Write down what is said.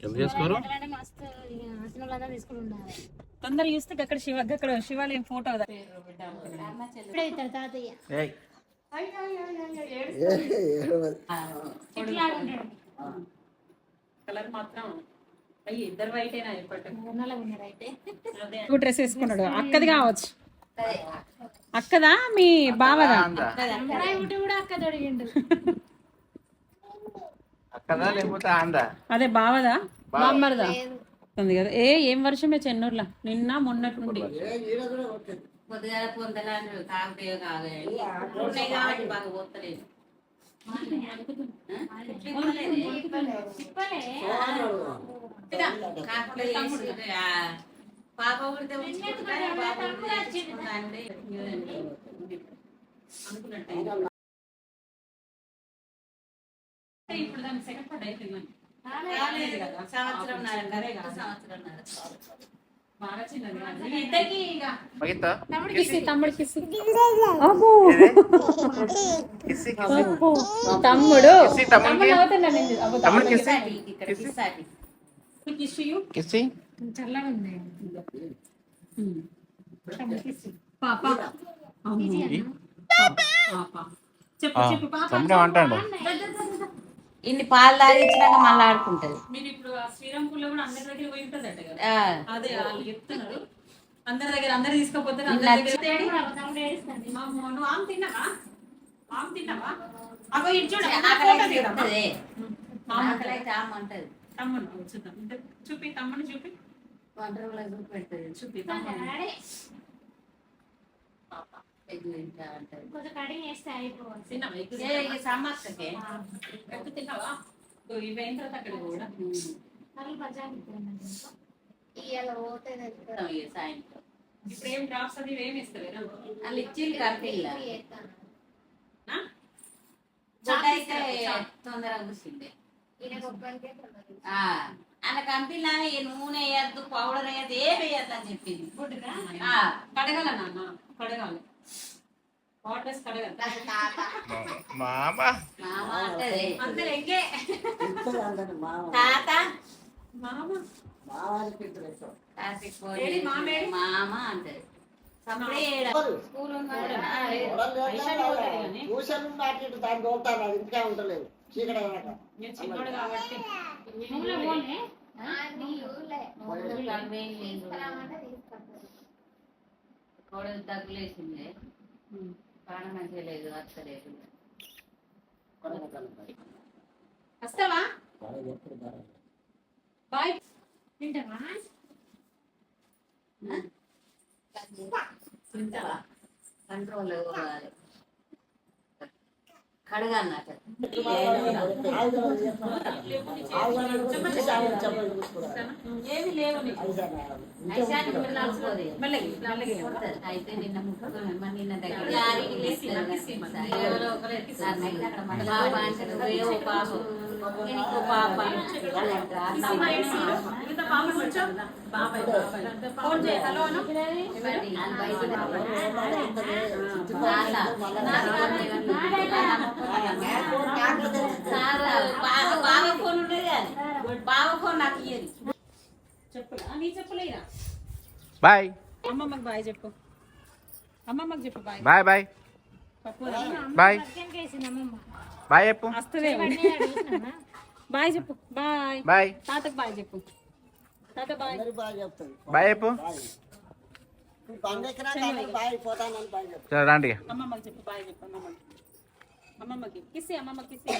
ఎందుకు చేసుకోరు ఎట్లంటే మస్తు ఇక అసలు వాళ్ళందరూ తీసుకుని ఉండాలి. తొందర చూస్తే అక్కడ శివ అక్కడ శివాలయం ఫోటో తాతయ్య. కలర్ మాత్రం అయ్యి ఇద్దరు డ్రెస్ వేసుకున్నాడు. అక్కది కావచ్చు. అక్కదా? మీ బావదా? కూడా అక్క తొడిగిండు అక్కదా లేకపోతే ఆందా అదే బావదా? బామ్మర్దా? ఉంది కదా. ఏ ఏం వర్షమే చెన్నూరులో? నిన్న మొన్నటి పొందలాంటి ఇప్పుడు దాని సెకండ్ పార్ట్ అయిపోయింది కాలేదు కదా. సంవత్సరం కరెక్ట్ సంవత్సరం బాగా చిన్నది కాదు. ఇద్దరికి ఇక. మగితా కిసి తమ్ముడు కిసి అబ్బో! కిసి అబ్బో. తమ్ముడు! కిసి తమ్ముడికి? తమ్ముడు తమ్ముడు. కిసి చల్లగా ఉంది. పాప. అమ్మో. పాప. చెప్పు చెప్పు పాప. తమ్ముడు అంటాడు ఇన్ని పాలు తాగించినాక మళ్ళీ ఆడుకుంటది. మీరు ఇప్పుడు శ్రీరాంపూర్లో కూడా అందరి దగ్గర పోయి కదా? ఆ, అదే వాళ్ళు చెప్తున్నారు. అందరి దగ్గర అందరు తీసుకపోతారు అందరి దగ్గర నువ్వు ఆమె తిన్నావా? ఆమె తిన్నావా? అగో ఇటు చూడు. ఆమె అంటది తమ్ముడు చూద్దాం. చూపి తమ్ముడు చూపి. వంట రూమ్లో చూసి పెడుతుంది. చూపి తమ్ముడు డాడీ ఎగ్గు తింటా అంటది కొంచెం కటింగ్ చేస్తే అయిపోవాలి. తిన్నావా? ఎక్కువ ఏ, ఇక సమ్మక్కకే ఎక్కువ తిన్నావా? ఇగో ఇవి అయిన తర్వాత అక్కడ కూడా. మళ్ళీ బజార్కి పోయినాడు ఇవాళ పోతే తెస్తాం ఇక సాయంత్రం. ఇప్పుడు ఏం డ్రాప్స్ అది ఏమి ఇస్తలేరా వాళ్ళు ఇచ్చింది కట్టిల్లా ఆ? ఫుడ్ అయితే తొందరగా కూర్చుండే ఆ, ఆయన కంపెనీలో ఈ నూనె వేయద్దు పౌడర్ వేయద్దు ఏం వేయద్దు అని చెప్పింది. ఆ, కడగాల నాన్న కడగాలి. వాటర్స్ కడగాలి. మామ. మామ అందరు తాత. అంటది. స్కూల్ దాన్ని అది ఇంటికే ఉండలేదు. చీకటి లేదు. కోడలు తగ్గులేసింది ప్రాణం మంచిగా లేదు వస్తలేదు వస్తావా? బాయ్. తింటావా? తింటావా? కంట్రోల్ కావాలి కడగన్నట్టు ఏమి లేవు అయితే నిన్న నిన్న దగ్గర. ఎవరో ఒకరు పాప అంటే నువ్వే ఓ పాప ఇంకో పాప అని అంటారు. అన్న ఇంత పాప కూర్చో బాబాయ్ బాబాయ్ ఫోన్ చేయి హలో అను మరి అని బయటికి రావాలి. చాలా. చాలా. బాగా బాగా ఫోన్ ఉండేది కానీ బాగా ఫోన్ నాకు ఇయ్యదు చెప్పులా నీ చెప్పులేరా బాయ్ అమ్మమ్మకి బాయ్ చెప్పు అమ్మమ్మకి చెప్పు బాయ్ బాయ్ బాయ్ పప్పు బాయ్ చికెన్ వేసింది అమ్మమ్మ బాయ్ చెప్పు? బాయ్ చెప్పు. బాయ్. బాయ్. తాతకు బాయ్ చెప్పు. తాత బాయ్. బాయ్ చెప్పు. రండి అమ్మమ్మకి చెప్పు బాయ్ చెప్పు అమ్మమ్మకి. అమ్మమ్మకి. కిసి అమ్మమ్మకి కిసి